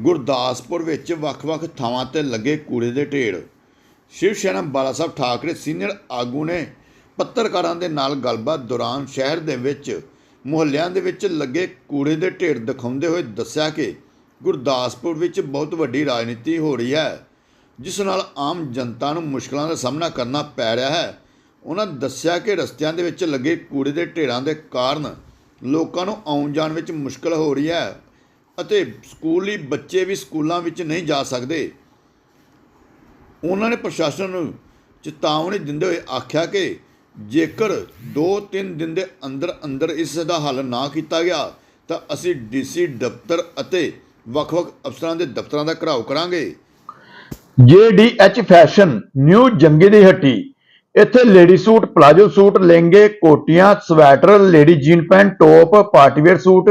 ਗੁਰਦਾਸਪੁਰ ਵਿੱਚ ਵੱਖ-ਵੱਖ ਥਾਵਾਂ ਤੇ ਲੱਗੇ ਕੂੜੇ ਦੇ ਢੇਰ। ਸ਼ਿਵ ਸੈਨਾ ਬਾਲਾ ਸਾਹਿਬ ਠਾਕਰੇ ਸੀਨੀਅਰ ਆਗੂ ਨੇ ਪੱਤਰਕਾਰਾਂ ਦੇ ਨਾਲ ਗੱਲਬਾਤ ਦੌਰਾਨ ਸ਼ਹਿਰ ਦੇ ਵਿੱਚ ਮੁਹੱਲਿਆਂ ਦੇ ਵਿੱਚ ਲੱਗੇ ਕੂੜੇ ਦੇ ਢੇਰ ਦਿਖਾਉਂਦੇ ਹੋਏ ਦੱਸਿਆ ਕਿ ਗੁਰਦਾਸਪੁਰ ਵਿੱਚ ਬਹੁਤ ਵੱਡੀ ਰਾਜਨੀਤੀ ਹੋ ਰਹੀ ਹੈ, ਜਿਸ ਨਾਲ ਆਮ ਜਨਤਾ ਨੂੰ ਮੁਸ਼ਕਲਾਂ ਦਾ ਸਾਹਮਣਾ ਕਰਨਾ ਪੈ ਰਿਹਾ ਹੈ। ਉਹਨਾਂ ਦੱਸਿਆ ਕਿ ਰਸਤਿਆਂ ਦੇ ਵਿੱਚ ਲੱਗੇ ਕੂੜੇ ਦੇ ਢੇਰਾਂ ਦੇ ਕਾਰਨ ਲੋਕਾਂ ਨੂੰ ਆਉਣ ਜਾਣ ਵਿੱਚ ਮੁਸ਼ਕਲ ਹੋ ਰਹੀ ਹੈ। ਅਤੇ ਸਕੂਲੀ ਬੱਚੇ ਵੀ ਸਕੂਲਾਂ ਵਿੱਚ ਨਹੀਂ ਜਾ ਸਕਦੇ। ਉਹਨਾਂ ਨੇ ਪ੍ਰਸ਼ਾਸਨ ਨੂੰ ਚੇਤਾਵਨੀ ਦਿੰਦੇ ਹੋਏ ਆਖਿਆ ਕਿ ਜੇਕਰ 2-3 ਦਿਨ ਦੇ ਅੰਦਰ ਅੰਦਰ ਇਸ ਦਾ ਹੱਲ ਨਾ ਕੀਤਾ ਗਿਆ, ਤਾਂ ਅਸੀਂ ਡੀਸੀ ਦਫ਼ਤਰ ਅਤੇ ਵੱਖ-ਵੱਖ ਅਫਸਰਾਂ ਦੇ ਦਫ਼ਤਰਾਂ ਦਾ ਘਰਾਓ ਕਰਾਂਗੇ। JDH ਫੈਸ਼ਨ ਨਿਊ ਜੰਗੇ ਦੀ ਹੱਟੀ, ਇੱਥੇ ਲੇਡੀ ਸੂਟ, ਪਲਾਜੋ ਸੂਟ, ਲਹਿੰਗੇ, ਕੋਟੀਆਂ, sweater, lady jean pant, top party wear suit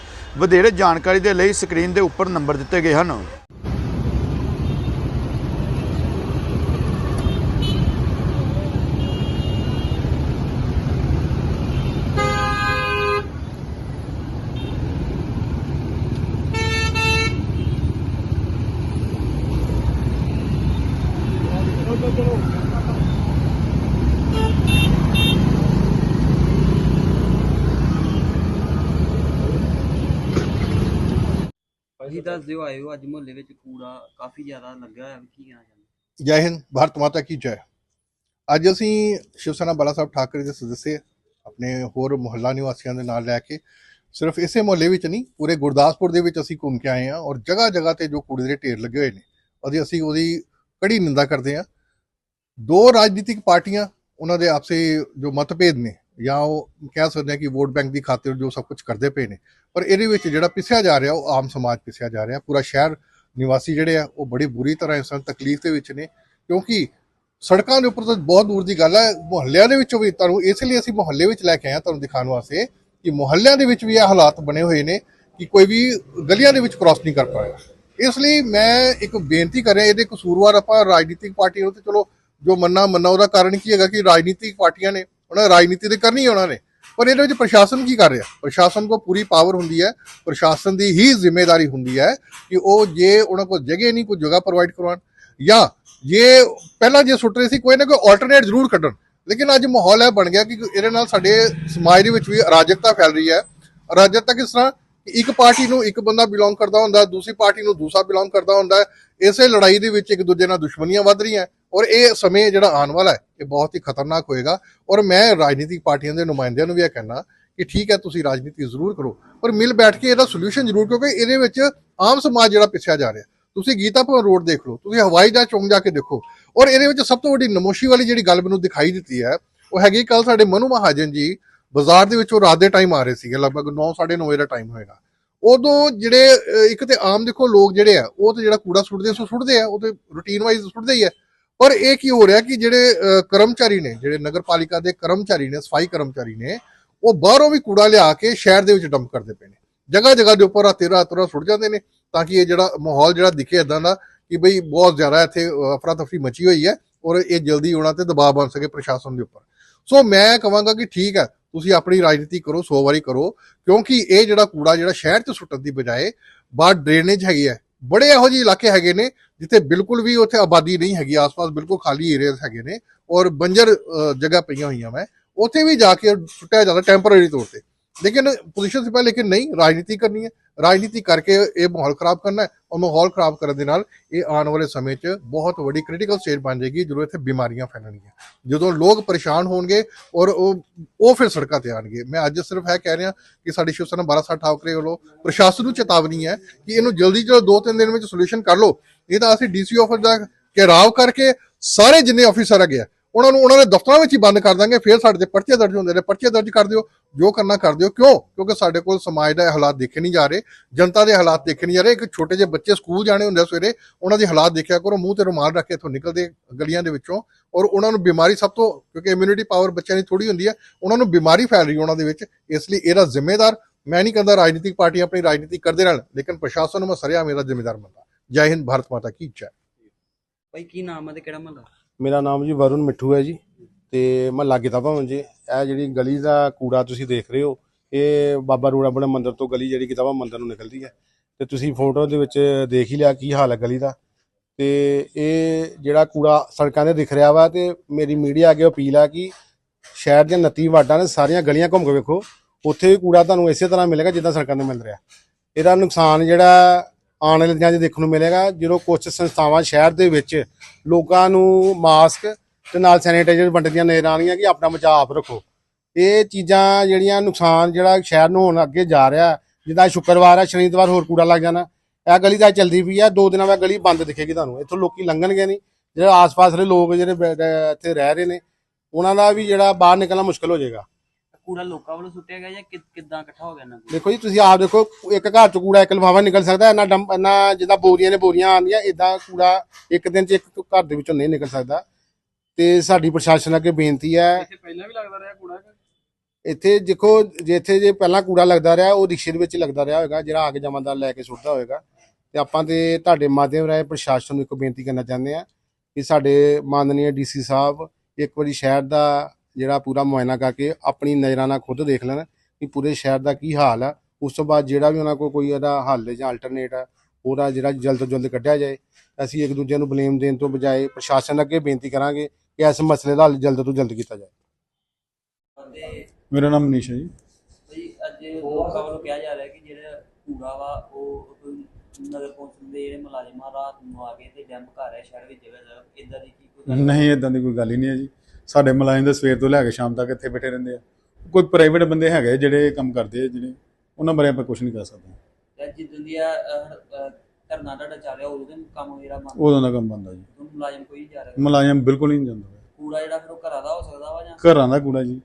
ਵਧੇਰੇ ਜਾਣਕਾਰੀ ਦੇ ਲਈ ਸਕਰੀਨ ਦੇ ਉੱਪਰ ਨੰਬਰ ਦਿੱਤੇ ਗਏ ਹਨ। ਤੁਸੀਂ ਦੱਸ ਦਿਓ ਆਇਓ ਅੱਜ ਮੁਹੱਲੇ ਵਿੱਚ ਕੂੜਾ ਕਾਫੀ ਜ਼ਿਆਦਾ ਲੱਗਾ ਹੋਇਆ ਕੀ ਕਹਿਣਾ ਚਾਹੁੰਦੇ? ਜੈ ਹਿੰਦ ਭਾਰਤ ਮਾਤਾ ਕੀ ਜੈ। ਅੱਜ ਅਸੀਂ ਸ਼ਿਵ ਸੈਨਾ ਬਾਲਾ ਸਾਹਿਬ ਠਾਕਰੇ ਦੇ ਸਦੱਸਿਆ ਆਪਣੇ ਹੋਰ ਮੁਹੱਲਾ ਨਿਵਾਸੀਆਂ ਦੇ ਨਾਲ ਲੈ ਕੇ ਸਿਰਫ ਇਸੇ ਮੁਹੱਲੇ ਵਿੱਚ ਨਹੀਂ ਪੂਰੇ ਗੁਰਦਾਸਪੁਰ ਦੇ ਵਿੱਚ ਅਸੀਂ ਘੁੰਮ ਕੇ ਆਏ ਹਾਂ ਔਰ ਜਗ੍ਹਾ ਜਗ੍ਹਾ ਤੇ ਜੋ ਕੂੜੇ ਦੇ ਢੇਰ ਲੱਗੇ ਹੋਏ ਨੇ ਉਹਦੀ ਅਸੀਂ ਉਹਦੀ ਕੜੀ ਨਿੰਦਾ ਕਰਦੇ ਹਾਂ। ਦੋ ਰਾਜਨੀਤਿਕ ਪਾਰਟੀਆਂ ਉਹਨਾਂ ਦੇ ਆਪਸੇ ਜੋ ਮਤਭੇਦ ਨੇ ਜਾਂ ਉਹ ਕਹਿ ਸਕਦੇ ਹਾਂ ਕਿ ਵੋਟ ਬੈਂਕ ਦੀ ਖਾਤਰ ਜੋ ਸਭ ਕੁਝ ਕਰਦੇ ਪਏ ਨੇ। ਪਰ ਇਹਦੇ ਵਿੱਚ ਜਿਹੜਾ ਪਿਸਿਆ ਜਾ ਰਿਹਾ, ਉਹ ਆਮ ਸਮਾਜ ਪਿਸਿਆ ਜਾ ਰਿਹਾ। ਪੂਰਾ ਸ਼ਹਿਰ, ਨਿਵਾਸੀ ਜਿਹੜੇ ਆ, ਉਹ ਬੜੀ ਬੁਰੀ ਤਰ੍ਹਾਂ ਇਸ ਤਕਲੀਫ ਦੇ ਵਿੱਚ ਨੇ। ਕਿਉਂਕਿ ਸੜਕਾਂ ਦੇ ਉੱਪਰ ਤਾਂ ਬਹੁਤ ਦੂਰ ਦੀ ਗੱਲ ਹੈ ਮੁਹੱਲਿਆਂ ਦੇ ਵਿੱਚੋਂ ਵੀ ਤੁਹਾਨੂੰ ਇਸ ਲਈ ਅਸੀਂ ਮੁਹੱਲੇ ਵਿੱਚ ਲੈ ਕੇ ਆਏ ਹਾਂ ਤੁਹਾਨੂੰ ਦਿਖਾਉਣ ਵਾਸਤੇ ਕਿ ਮੁਹੱਲਿਆਂ ਦੇ ਵਿੱਚ ਵੀ ਇਹ ਹਾਲਾਤ ਬਣੇ ਹੋਏ ਨੇ ਕਿ ਕੋਈ ਵੀ ਗਲੀਆਂ ਦੇ ਵਿੱਚ ਕ੍ਰਾਸ ਨਹੀਂ ਕਰ ਪਾਇਆ। ਇਸ ਲਈ ਮੈਂ ਇੱਕ ਬੇਨਤੀ ਕਰ ਰਿਹਾ ਇਹਦੇ ਕਸੂਰਵਾਰ ਆਪਾਂ ਰਾਜਨੀਤਿਕ ਪਾਰਟੀਆਂ ਨੂੰ ਤੇ ਚਲੋ ਜੋ ਮੰਨਾ ਮੰਨਾ ਉਹਦਾ ਕਾਰਨ ਕੀ ਹੈਗਾ ਕਿ ਰਾਜਨੀਤਿਕ ਪਾਰਟੀਆਂ ਨੇ ਉਹਨਾਂ ਰਾਜਨੀਤੀ ਤੇ ਕਰਨੀ ਉਹਨਾਂ ਨੇ। ਪਰ ਇਹਦੇ ਵਿੱਚ ਪ੍ਰਸ਼ਾਸਨ ਕੀ ਕਰ ਰਿਹਾ? ਪ੍ਰਸ਼ਾਸਨ ਕੋ ਪੂਰੀ ਪਾਵਰ ਹੁੰਦੀ ਹੈ। ਪ੍ਰਸ਼ਾਸਨ ਦੀ ਹੀ ਜ਼ਿੰਮੇਵਾਰੀ ਹੁੰਦੀ ਹੈ ਕਿ ਉਹ ਜੇ ਉਹਨਾਂ ਕੋਲ ਜਗ੍ਹਾ ਨਹੀਂ, ਕੋਈ ਜਗ੍ਹਾ ਪ੍ਰੋਵਾਈਡ ਕਰਵਾਉਣ। ਜਾਂ ਜੇ ਪਹਿਲਾਂ ਜੇ ਸੁੱਟ ਰਹੇ ਸੀ, ਕੋਈ ਨਾ ਕੋਈ ਆਲਟਰਨੇਟ ਜ਼ਰੂਰ ਕੱਢਣ। ਲੇਕਿਨ ਅੱਜ ਮਾਹੌਲ ਹੈ ਬਣ ਗਿਆ ਕਿ ਇਹਦੇ ਨਾਲ ਸਾਡੇ ਸਮਾਜ ਦੇ ਵਿੱਚ ਵੀ ਅਰਾਜਕਤਾ ਫੈਲ ਰਹੀ ਹੈ। ਅਰਾਜਕਤਾ ਕਿਸ ਤਰ੍ਹਾਂ? ਇੱਕ ਪਾਰਟੀ ਨੂੰ ਇੱਕ ਬੰਦਾ ਬਿਲੋਂਗ ਕਰਦਾ ਹੁੰਦਾ, ਦੂਸਰੀ ਪਾਰਟੀ ਨੂੰ ਦੂਸਰਾ ਬਿਲੋਂਗ ਕਰਦਾ ਹੁੰਦਾ। ਇਸੇ ਲੜਾਈ ਦੇ ਵਿੱਚ ਇੱਕ ਦੂਜੇ ਨਾਲ ਦੁਸ਼ਮਣੀਆਂ ਵੱਧ ਰਹੀਆਂ। ਔਰ ਇਹ ਸਮੇਂ ਜਿਹੜਾ ਆਉਣ ਵਾਲਾ ਹੈ, ਇਹ ਬਹੁਤ ਹੀ ਖਤਰਨਾਕ ਹੋਏਗਾ। ਔਰ ਮੈਂ ਰਾਜਨੀਤਿਕ ਪਾਰਟੀਆਂ ਦੇ ਨੁਮਾਇੰਦਿਆਂ ਨੂੰ ਵੀ ਇਹ ਕਹਿਣਾ ਕਿ ਠੀਕ ਹੈ, ਤੁਸੀਂ ਰਾਜਨੀਤੀ ਜ਼ਰੂਰ ਕਰੋ। ਪਰ ਮਿਲ ਬੈਠ ਕੇ ਇਹਦਾ ਸੋਲੂਸ਼ਨ ਜ਼ਰੂਰ, ਕਿਉਂਕਿ ਇਹਦੇ ਵਿੱਚ ਆਮ ਸਮਾਜ ਜਿਹੜਾ ਪਿੱਛਿਆ ਜਾ ਰਿਹਾ। ਤੁਸੀਂ ਗੀਤਾ ਭਵਨ ਰੋਡ ਦੇਖ ਲਓ, ਤੁਸੀਂ ਹਵਾਈ ਜਹਾਜ਼ ਚੌਂਕ ਜਾ ਕੇ ਦੇਖੋ। ਔਰ ਇਹਦੇ ਵਿੱਚ ਸਭ ਤੋਂ ਵੱਡੀ ਨਮੋਸ਼ੀ ਵਾਲੀ ਜਿਹੜੀ ਗੱਲ ਮੈਨੂੰ ਦਿਖਾਈ ਦਿੱਤੀ ਹੈ, ਉਹ ਹੈਗੀ ਕੱਲ ਸਾਡੇ ਮਨੂ ਮਹਾਜਨ ਜੀ ਬਾਜ਼ਾਰ ਦੇ ਵਿੱਚੋਂ ਰਾਤ ਦੇ ਟਾਈਮ ਆ ਰਹੇ ਸੀਗੇ, ਲਗਭਗ 9:30 ਵਜੇ ਦਾ ਟਾਈਮ ਹੋਏਗਾ। ਉਦੋਂ ਜਿਹੜੇ ਇੱਕ ਤੇ ਆਮ ਦੇਖੋ ਲੋਕ ਜਿਹੜੇ ਆ, ਉਹ ਤੇ ਜਿਹੜਾ ਕੂੜਾ ਸੁੱਟਦੇ ਸੋ ਸੁੱਟਦੇ ਆ, ਉਹ ਤੇ ਰੂਟੀਨ ਵਾਈਜ਼ ਸੁੱਟਦੇ ਹੀ ਆ। ਪਰ ਇਹ ਕੀ ਹੋ ਰਿਹਾ ਕਿ ਜਿਹੜੇ ਕਰਮਚਾਰੀ ਨੇ, ਜਿਹੜੇ ਨਗਰਪਾਲਿਕਾ ਦੇ ਕਰਮਚਾਰੀ ਨੇ, ਸਫ਼ਾਈ ਕਰਮਚਾਰੀ ਨੇ, ਉਹ ਬਾਹਰੋਂ ਵੀ ਕੂੜਾ ਲਿਆ ਕੇ ਸ਼ਹਿਰ ਦੇ ਵਿੱਚ ਡੰਪ ਕਰਦੇ ਪਏ ਨੇ। ਜਗ੍ਹਾ ਜਗ੍ਹਾ ਦੇ ਉੱਪਰ ਰਾਤੇ ਰਾਤ ਰਾਤ ਸੁੱਟ ਜਾਂਦੇ ਨੇ ਤਾਂ ਕਿ ਇਹ ਜਿਹੜਾ ਮਾਹੌਲ ਜਿਹੜਾ ਦਿਖੇ ਇਦਾਂ ਦਾ ਕਿ ਬਈ ਬਹੁਤ ਜ਼ਿਆਦਾ ਇੱਥੇ ਅਫਰਾ ਤਫਰੀ ਮਚੀ ਹੋਈ ਹੈ ਔਰ ਇਹ ਜਲਦੀ ਉਹਨਾਂ ਤੇ ਦਬਾਅ ਬਣ ਸਕੇ ਪ੍ਰਸ਼ਾਸਨ ਦੇ ਉੱਪਰ। ਸੋ ਮੈਂ ਕਹਾਂਗਾ ਕਿ ਠੀਕ ਹੈ, ਤੁਸੀਂ ਆਪਣੀ ਰਾਜਨੀਤੀ ਕਰੋ 100 ਵਾਰੀ ਕਰੋ, ਕਿਉਂਕਿ ਇਹ ਜਿਹੜਾ ਕੂੜਾ ਜਿਹੜਾ ਸ਼ਹਿਰ 'ਚ ਸੁੱਟਣ ਦੀ ਬਜਾਏ ਬਾਹਰ ਡਰੇਨੇਜ ਹੈਗੀ ਹੈ, ਬੜੇ ਇਹੋ ਜਿਹੇ ਇਲਾਕੇ ਹੈਗੇ ਨੇ ਜਿੱਥੇ ਬਿਲਕੁਲ ਵੀ ਉੱਥੇ ਆਬਾਦੀ ਨਹੀਂ ਹੈਗੀ, ਆਸ-ਪਾਸ ਬਿਲਕੁਲ ਖਾਲੀ ਏਰੀਆਜ਼ ਹੈਗੇ ਨੇ ਔਰ ਬੰਜਰ ਜਗ੍ਹਾ ਪਈਆਂ ਹੋਈਆਂ ਮੈਂ ਉੱਥੇ ਵੀ ਜਾ ਕੇ ਸੁੱਟਿਆ ਜਾਂਦਾ ਟੈਂਪਰੇਰੀ ਤੌਰ ਤੇ। ਲੇਕਿਨ ਪੋਜੀਸ਼ਨ ਸਿਪਾ ਲੇਕਿਨ ਨਹੀਂ, ਰਾਜਨੀਤੀ ਕਰਨੀ ਹੈ। ਰਾਜਨੀਤੀ ਕਰਕੇ ਇਹ ਮਾਹੌਲ ਖਰਾਬ ਕਰਨਾ ਹੈ ਔਰ ਮਾਹੌਲ ਖਰਾਬ ਕਰਨ ਦੇ ਨਾਲ ਇਹ ਆਉਣ ਵਾਲੇ ਸਮੇਂ 'ਚ ਬਹੁਤ ਵੱਡੀ ਕ੍ਰਿਟੀਕਲ ਸਟੇਜ ਬਣ ਜਾਏਗੀ ਜਦੋਂ ਇੱਥੇ ਬਿਮਾਰੀਆਂ ਫੈਲਣਗੀਆਂ। ਜਦੋਂ ਲੋਕ ਪਰੇਸ਼ਾਨ ਹੋਣਗੇ ਔਰ ਉਹ ਉਹ ਫਿਰ ਸੜਕਾਂ ਤੇ ਆਣਗੇ ਮੈਂ ਅੱਜ ਸਿਰਫ ਇਹ ਕਹਿ ਰਿਹਾ ਕਿ ਸਾਡੀ ਸ਼ਿਵ ਸੈਨਾ 12 ਸਾਲ ਠਾਕਰੇ ਵੱਲੋਂ ਪ੍ਰਸ਼ਾਸਨ ਨੂੰ ਚੇਤਾਵਨੀ ਹੈ ਕਿ ਇਹਨੂੰ ਜਲਦੀ ਤੋਂ ਦੋ ਤਿੰਨ ਦਿਨ ਵਿੱਚ ਸੋਲੂਸ਼ਨ ਕਰ ਲਓ। ਇਹ ਤਾਂ ਅਸੀਂ ਡੀਸੀ ਆਫਿਸ ਦਾ ਘੇਰਾਵ ਕਰਕੇ ਸਾਰੇ ਜਿੰਨੇ ਆਫੀਸਰ ਹੈਗੇ ਆ, ਉਹਨਾਂ ਨੂੰ ਉਹਨਾਂ ਦੇ ਦਫ਼ਤਰਾਂ ਵਿੱਚ ਹੀ ਬੰਦ ਕਰ ਦਾਂਗੇ, ਫਿਰ ਸਾਡੇ ਤੇ ਪਰਚੇ ਦਰਜ ਹੁੰਦੇ ਨੇ, ਪਰਚੇ ਦਰਜ ਕਰ ਦਿਓ। ਜੋ ਕਰਨਾ ਕਰ ਦਿਓ ਕਿਉਂ? ਕਿਉਂਕਿ ਸਾਡੇ ਕੋਲ ਸਮਾਜ ਦਾ ਹਾਲਾਤ ਦੇਖੇ ਨਹੀਂ ਜਾ ਰਹੇ ਜਨਤਾ ਦੇ ਹਾਲਾਤ ਦੇਖੇ ਨਹੀਂ ਜਾ ਰਹੇ। ਇੱਕ ਛੋਟੇ ਜਿਹੇ ਬੱਚੇ ਸਕੂਲ ਜਾਣੇ ਹੁੰਦੇ ਸਵੇਰੇ ਉਹਨਾਂ ਦੇ ਹਾਲਾਤ ਦੇਖਿਆ ਕਰੋ ਮੂੰਹ ਤੇ ਰੁਮਾਲ ਰੱਖ ਕੇ ਇੱਥੋਂ ਨਿਕਲਦੇ ਗਲੀਆਂ ਦੇ ਵਿੱਚੋਂ। ਔਰ ਉਹਨਾਂ ਨੂੰ ਬਿਮਾਰੀ ਸਭ ਤੋਂ ਕਿਉਂਕਿ ਇਮਿਊਨਿਟੀ ਪਾਵਰ ਬੱਚਿਆਂ ਦੀ ਥੋੜੀ ਹੁੰਦੀ ਹੈ ਉਹਨਾਂ ਨੂੰ ਬਿਮਾਰੀ ਫੈਲ ਰਹੀ ਉਹਨਾਂ ਦੇ ਵਿੱਚ ਇਸ ਲਈ ਇਹਦਾ ਜ਼ਿੰਮੇਦਾਰ ਮੈਂ ਨਹੀਂ ਕਹਿੰਦਾ ਰਾਜਨੀਤਿਕ ਪਾਰਟੀਆਂ ਆਪਣੀ ਰਾਜਨੀਤੀ ਕਰਦੇ ਰਹਿਣ ਲੇਕਿਨ ਪ੍ਰਸ਼ਾਸਨ ਨੂੰ ਮੈਂ ਸਰਿਆ ਮੇਰਾ ਜ਼ਿੰਮੇਦਾਰ ਮੰਨਦਾ ਜੈ ਹਿੰਦ ਭਾਰਤ ਮਾਤਾ ਕੀ ਜੈ। ਭਾਈ ਕੀ ਨਾਮ ਹੈ ਤੇ ਕਿਹੜਾ ਮਹੱਲਾ? ਮੇਰਾ ਨਾਮ ਜੀ ਵਰੁਣ ਮਿੱਠੂ ਹੈ ਜੀ। ਤੇ ਮਹੱਲਾ ਗਿੱਧਾ ਭਵਨ ਜੀ ਇਹ ਜਿਹੜੀ ਗਲੀ ਦਾ ਕੂੜਾ ਤੁਸੀਂ ਦੇਖ ਰਹੇ ਹੋ, ਇਹ ਬਾਬਾ ਰੂੜਾ ਬਣੇ ਮੰਦਿਰ ਤੋਂ ਗਲੀ ਜਿਹੜੀ ਗਿੱਤਾ ਭਵਨ ਮੰਦਿਰ ਨੂੰ ਨਿਕਲਦੀ ਹੈ। ਤੇ ਤੁਸੀਂ ਫੋਟੋ ਦੇ ਵਿੱਚ ਦੇਖ ਹੀ ਲਿਆ ਕੀ ਹਾਲ ਹੈ ਗਲੀ ਦਾ। ਤੇ ਇਹ ਜਿਹੜਾ ਕੂੜਾ ਸੜਕਾਂ ਤੇ ਦਿਖ ਰਿਹਾ ਵਾ ਤੇ ਮੇਰੀ ਮੀਡੀਆ ਅੱਗੇ ਅਪੀਲ ਆ ਕਿ ਸ਼ਹਿਰ ਦੀਆਂ 29 ਵਾਰਡਾਂ ਨੇ ਸਾਰੀਆਂ ਗਲੀਆਂ ਘੁੰਮ ਕੇ ਵੇਖੋ, ਉੱਥੇ ਵੀ ਕੂੜਾ ਤੁਹਾਨੂੰ ਇਸੇ ਤਰ੍ਹਾਂ ਮਿਲੇਗਾ ਜਿੱਦਾਂ ਸੜਕਾਂ ਤੇ ਮਿਲ ਰਿਹਾ। ਇਹਦਾ ਨੁਕਸਾਨ ਜਿਹੜਾ ਆਉਣ ਵਾਲੇ ਦਿਨਾਂ 'ਚ ਦੇਖਣ ਨੂੰ ਮਿਲੇਗਾ, ਜਦੋਂ ਕੁਝ ਸੰਸਥਾਵਾਂ ਸ਼ਹਿਰ ਦੇ ਵਿੱਚ ਲੋਕਾਂ ਨੂੰ ਮਾਸਕ ਤੇ ਨਾਲ ਸੈਨੀਟਾਈਜ਼ਰ ਵੰਡਦੀਆਂ ਨਜ਼ਰ ਆਉਣਗੀਆਂ ਕਿ ਆਪਣਾ ਬਚਾਅ ਆਪ ਰੱਖੋ। ਇਹ ਚੀਜ਼ਾਂ ਜਿਹੜੀਆਂ ਨੁਕਸਾਨ ਜਿਹੜਾ ਸ਼ਹਿਰ ਨੂੰ ਹੁਣ ਅੱਗੇ ਜਾ ਰਿਹਾ ਜਿੱਦਾਂ ਸ਼ੁੱਕਰਵਾਰ ਹੈ ਸ਼ਨੀਵਾਰ ਹੋਰ ਕੂੜਾ ਲੱਗ ਜਾਣਾ। ਇਹ ਗਲੀ ਤਾਂ ਚੱਲਦੀ ਪਈ ਆ ਦੋ ਦਿਨਾਂ ਬਾਅਦ ਗਲੀ ਬੰਦ ਦਿਖੇਗੀ ਤੁਹਾਨੂੰ। ਇੱਥੋਂ ਲੋਕੀ ਲੰਘਣਗੇ ਨਹੀਂ। ਜਿਹੜੇ ਆਸ-ਪਾਸ ਦੇ ਲੋਕ ਜਿਹੜੇ ਇੱਥੇ ਰਹਿ ਰਹੇ ਨੇ ਉਹਨਾਂ ਦਾ ਵੀ ਜਿਹੜਾ ਬਾਹਰ ਨਿਕਲਣਾ ਮੁਸ਼ਕਲ ਹੋ ਜਾਏਗਾ। ਕੂੜਾ ਲੋਕਾਂ ਵੱਲੋਂ ਸੁੱਟਿਆ ਗਿਆ ਜਾਂ ਕਿੱਦਾਂ ਇਕੱਠਾ ਹੋ ਗਿਆ ਇਹਨਾਂ ਕੋਲ? ਦੇਖੋ ਜੀ ਤੁਸੀਂ ਆਪ ਦੇਖੋ ਇੱਕ ਘਰ ਚ ਕੂੜਾ ਇੱਕ ਲਿਫਾਫਾ ਨਿਕਲ ਸਕਦਾ ਡੰਪ ਇੰਨਾ ਜਿੱਦਾਂ ਬੋਰੀਆਂ ਨੇ ਬੋਰੀਆਂ ਆਉਂਦੀਆਂ ਇਦਾਂ ਕੂੜਾ ਇੱਕ ਦਿਨ ਚ ਇੱਕ ਘਰ ਦੇ ਵਿੱਚੋਂ ਨਹੀਂ ਨਿਕਲ ਸਕਦਾ। ਤੇ ਸਾਡੀ ਪ੍ਰਸ਼ਾਸਨ ਅੱਗੇ ਬੇਨਤੀ ਹੈ। ਇੱਥੇ ਪਹਿਲਾਂ ਵੀ ਲੱਗਦਾ ਰਿਹਾ ਕੂੜਾ ਇੱਥੇ ਦੇਖੋ ਜੇ ਇੱਥੇ ਜੇ ਪਹਿਲਾਂ ਕੂੜਾ ਲੱਗਦਾ ਰਿਹਾ ਉਹ ਰਿਕਸ਼ੇ ਦੇ ਵਿੱਚ ਲੱਗਦਾ ਰਿਹਾ ਹੋਵੇਗਾ ਜਿਹੜਾ ਆ ਕੇ ਜਮਾਂਦਾਰ ਲੈ ਕੇ ਸੁੱਟਦਾ ਹੋਵੇਗਾ ਤੇ ਆਪਾਂ ਤੇ ਤੁਹਾਡੇ ਮਾਧਿਅਮ ਰਾਹੀਂ ਪ੍ਰਸ਼ਾਸਨ ਨੂੰ ਇੱਕ ਬੇਨਤੀ ਕਰਨਾ ਚਾਹੁੰਦੇ ਆ ਕਿ ਸਾਡੇ ਮਾਨਨੀय ਡੀਸੀ ਸਾਹਿਬ ਇੱਕ ਵਾਰੀ ਸ਼ਹਿਰ ਦਾ ਜਿਹੜਾ ਪੂਰਾ ਮੁਆਇਨਾ ਕਰਕੇ ਆਪਣੀ ਨਜ਼ਰਾਂ ਨਾਲ ਖੁਦ ਦੇਖ ਲੈਣ ਕਿ ਪੂਰੇ ਸ਼ਹਿਰ ਦਾ ਕੀ ਹਾਲ ਆ। ਉਸ ਤੋਂ ਬਾਅਦ ਜਿਹੜਾ ਵੀ ਉਹਨਾਂ ਕੋਲ ਕੋਈ ਇਹਦਾ ਹੱਲ ਜਾਂ ਅਲਟਰਨੇਟ ਆ ਉਹਦਾ ਜਿਹੜਾ ਜਲਦ ਤੋਂ ਜਲਦ ਕੱਢਿਆ ਜਾਏ। ਅਸੀਂ ਇੱਕ ਦੂਜੇ ਨੂੰ ਬਲੇਮ ਦੇਣ ਤੋਂ ਬਜਾਏ ਪ੍ਰਸ਼ਾਸਨ ਅੱਗੇ ਬੇਨਤੀ ਕਰਾਂਗੇ ਕਿ ਇਸ ਮਸਲੇ ਦਾ ਹੱਲ ਜਲਦ ਤੋਂ ਜਲਦ ਕੀਤਾ ਜਾਏ। ਮੇਰਾ ਨਾਮ ਮਨੀਸ਼ ਹੈ ਜੀ। ਭਾਈ ਅੱਜ ਲੋਕਾਂ ਵੱਲੋਂ ਕਿਹਾ ਜਾ ਰਿਹਾ ਕਿ ਜਿਹੜਾ ਕੂੜਾ ਵਾ ਉਹ ਨਗਰ ਕੌਂਸਲ ਦੇ ਜਿਹੜੇ ਮੁਲਾਜ਼ਮਾਂ ਰਾਤ ਨੂੰ ਆ ਕੇ ਤੇ ਡੈਂਪ ਕਰ ਰਿਹਾ ਸ਼ਹਿਰ ਵਿੱਚ ਜਗ੍ਹਾ ਜਗ੍ਹਾ ਇਦਾਂ ਦੀ ਕੀ ਕੋਈ ਗੱਲ? ਨਹੀਂ ਇਦਾਂ ਦੀ ਕੋਈ ਗੱਲ ਹੀ ਨਹੀਂ ਹੈ ਜੀ। ਸਾਡੇ ਮੁਲਾਜ਼ਮ ਤਾਂ ਸਵੇਰ ਤੋਂ ਲੈ ਕੇ ਸ਼ਾਮ ਤੱਕ ਇੱਥੇ ਬੈਠੇ ਰਹਿੰਦੇ ਆ। ਕੋਈ ਪ੍ਰਾਈਵੇਟ ਬੰਦੇ ਹੈਗੇ ਜਿਹੜੇ ਕੰਮ ਕਰਦੇ ਆ ਜਿਹੜੇ ਉਹਨਾਂ ਬਾਰੇ ਆਪਾਂ ਕੁਝ ਨਹੀਂ ਕਰ ਸਕਦੇ। ਜਾਂ ਜਿੱਦਾਂ ਦੀ ਆ ਅਹ, ਅਹ, ਧਰਨਾ ਤੁਹਾਡਾ ਚੱਲ ਰਿਹਾ ਉਦੋਂ ਦੇ ਕੰਮ ਜਿਹੜਾ ਮੰਨ ਉਦੋਂ ਦਾ ਕੰਮ ਬੰਦਾ ਜੀ। ਮੁਲਾਜ਼ਮ ਕੋਈ ਨਹੀਂ ਜਾ ਰਿਹਾ। ਮੁਲਾਜ਼ਮ ਬਿਲਕੁਲ ਨਹੀਂ ਜਾਂਦਾ। ਕੂੜਾ ਜਿਹੜਾ ਫਿਰ ਉਹ ਘਰਾਂ ਦਾ ਹੋ ਸਕਦਾ ਵਾ ਜਾਂ ਘਰਾਂ ਦਾ ਕੂੜਾ ਜੀ।